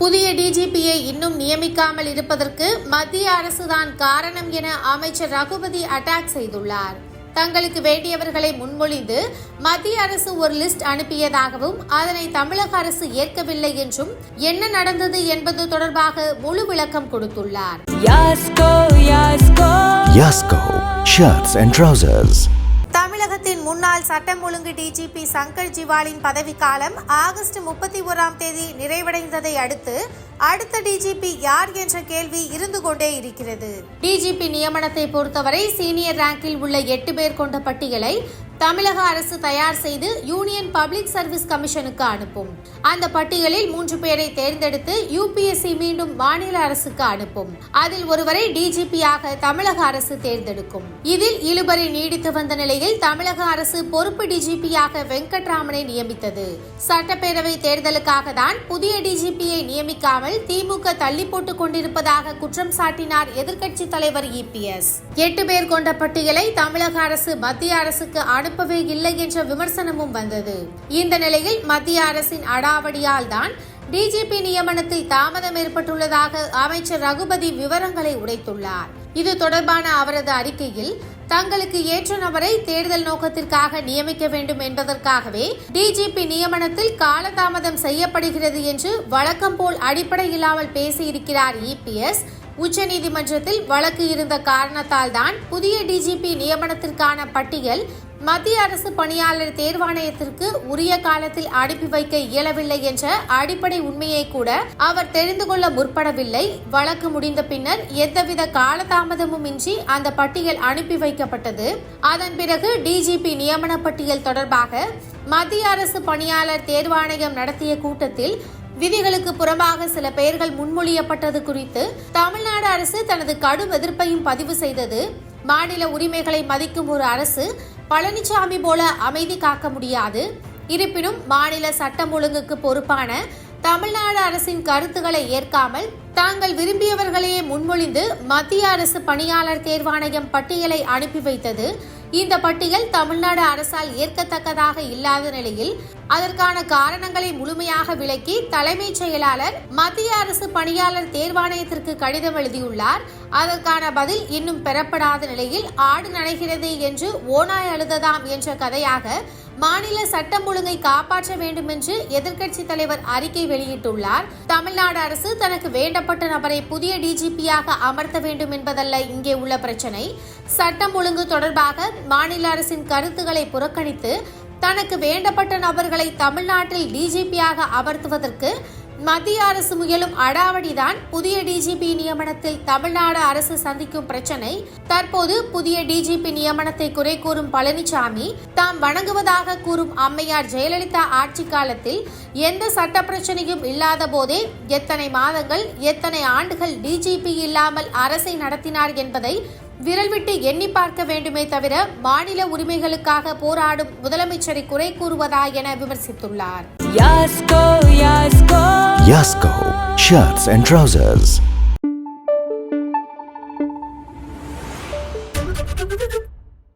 புதிய டிஜிபியை இன்னும் நியமிக்காமல் இருப்பதற்கு மத்திய அரசுதான் காரணம் என அமைச்சர் ரகுபதி அட்டாக் செய்துள்ளார் தங்களுக்கு வேண்டியவர்களை முன்மொழிந்து மத்திய அரசு ஒரு லிஸ்ட் அனுப்பியதாகவும் அதனை தமிழக அரசு ஏற்கவில்லை என்றும் என்ன நடந்தது என்பது தொடர்பாக முழு விளக்கம் கொடுத்துள்ளார் Yasko, Yasko. Yasko Shirts and Trousers. தமிழகத்தின் முன்னாள் சட்டம் ஒழுங்கு டிஜிபி சங்கர் ஜிவாலின் பதவிக்காலம் ஆகஸ்ட் முப்பத்தி ஓராம் தேதி நிறைவடைந்ததை அடுத்து அடுத்த டிஜிபி யார் என்ற கேள்வி இருந்து கொண்டே இருக்கிறது. டிஜிபி நியமனத்தை பொறுத்தவரை சீனியர் ரேங்கில் உள்ள எட்டு பேர் கொண்ட பட்டியலை தமிழக அரசு தயார் செய்து யூனியன் பப்ளிக் சர்வீஸ் கமிஷனுக்கு அனுப்பும். அந்த பட்டியலில் மூன்று பேரை தேர்ந்தெடுத்து யூபிஎஸ்சி மீண்டும் மாநில அரசுக்கு அனுப்பும். அதில் ஒருவரை டிஜிபியாக தமிழக அரசு தேர்ந்தெடுக்கும். இதில் இழுபறி நீடித்து வந்த நிலையில் தமிழக அரசு பொறுப்பு டிஜிபியாக வெங்கட்ராமனை நியமித்தது. சட்டப்பேரவை தேர்தலுக்காக தான் புதிய டிஜிபியை நியமிக்காமல் திமுக தள்ளி போட்டுக் கொண்டிருப்பதாக குற்றம் சாட்டினார் எதிர்க்கட்சி தலைவர் இபிஎஸ் எட்டு பேர் கொண்ட பட்டியலை தமிழக அரசு மத்திய அரசுக்கு அனுப்பவே இல்லை என்ற விமர்சனமும் வந்தது. இந்த நிலையில் மத்திய அரசின் அடாவடியால் தான் டிஜிபி நியமனத்தில் தாமதம் ஏற்பட்டுள்ளதாக அமைச்சர் ரகுபதி விவரங்களை உடைத்துள்ளார். இது தொடர்பான அவரது அறிக்கையில் தங்களுக்கு ஏற்ற நபரை தேர்தல் நோக்கத்திற்காக நியமிக்க வேண்டும் என்பதற்காகவே டிஜிபி நியமனத்தில் காலதாமதம் செய்யப்படுகிறது என்று வழக்கம் போல் அடிப்படையில்லாமல் பேசியிருக்கிறார் இபிஎஸ் உச்சநீதிமன்றத்தில் வழக்கு இருந்த காரணத்தால் தான் புதிய டிஜிபி நியமனத்திற்கான பட்டியல் மத்திய அரசு பணியாளர் தேர்வாணையத்திற்கு உரிய காலத்தில் அனுப்பி வைக்க இயலவில்லை என்ற அடிப்படை உண்மையை கூட அவர் தெரிந்து கொள்ள முற்படவில்லை. வழக்கு முடிந்த பின்னர் எந்தவித காலதாமதமும் இன்றி அந்த பட்டியல் அனுப்பி வைக்கப்பட்டது. அதன் பிறகு டிஜிபி நியமன பட்டியல் தொடர்பாக மத்திய அரசு பணியாளர் தேர்வாணையம் நடத்திய கூட்டத்தில் விதிகளுக்கு புறம்பாக சில பெயர்கள் முன்மொழியப்பட்டது குறித்து தமிழ்நாடு அரசு தனது கடும் எதிர்ப்பையும் பதிவு செய்தது. மாநில உரிமைகளை மதிக்கும் ஒரு அரசு பழனிசாமி போல அமைதி காக்க முடியாது. இருப்பினும் மாநில சட்டம் ஒழுங்குக்கு பொறுப்பான தமிழ்நாடு அரசின் கருத்துக்களை ஏற்காமல் தாங்கள் விரும்பியவர்களையே முன்மொழிந்து மத்திய அரசு பணியாளர் தேர்வாணையம் பட்டியலை அனுப்பி வைத்தது இந்த பட்டியல் தமிழ்நாடு அரசால் ஏற்கத்தக்கதாக இல்லாத நிலையில் அதற்கான காரணங்களை முழுமையாக விளக்கி தலைமைச் செயலாளர் மத்திய அரசு பணியாளர் தேர்வாணையத்திற்கு கடிதம் எழுதியுள்ளார். அதற்கான பதில் இன்னும் பெறப்படாத நிலையில் ஆடு நடைகிறது என்று ஓனாய் அழுததாம் என்ற கதையாக மாநில சட்டம் ஒழுங்கை காப்பாற்ற வேண்டும் என்று எதிர்க்கட்சி தலைவர் அறிக்கை வெளியிட்டுள்ளார். தமிழ்நாடு அரசு தனக்கு வேண்டப்பட்ட நபரை புதிய டிஜிபியாக அமர்த்த வேண்டும் என்பதல்ல இங்கே உள்ள பிரச்சனை. சட்டம் ஒழுங்கு தொடர்பாக மாநில அரசின் கருத்துக்களை புறக்கணித்து தனக்கு வேண்டப்பட்ட நபர்களை தமிழ்நாட்டில் டிஜிபியாக அமர்த்துவதற்கு மத்திய அரசு முயலும் அடாவடிதான் புதிய டிஜிபி நியமனத்தில் தமிழ்நாடு அரசு சந்திக்கும் பிரச்சனை. தற்போது புதிய டிஜிபி நியமனத்தை குறை கூறும் பழனிசாமி தாம் வணங்குவதாக கூறும் அம்மையார் ஜெயலலிதா ஆட்சி காலத்தில் எந்த சட்ட பிரச்சனையும் இல்லாத போதே எத்தனை மாதங்கள் எத்தனை ஆண்டுகள் டிஜிபி இல்லாமல் அரசை நடத்தினார் என்பதை விரல் விட்டு எண்ணி பார்க்க வேண்டுமே தவிர மாநில உரிமைகளுக்காக போராடும் முதலமைச்சரை குறை கூறுவதா என விமர்சித்துள்ளார் Yasko, Yasko. Yasko Shirts and Trousers.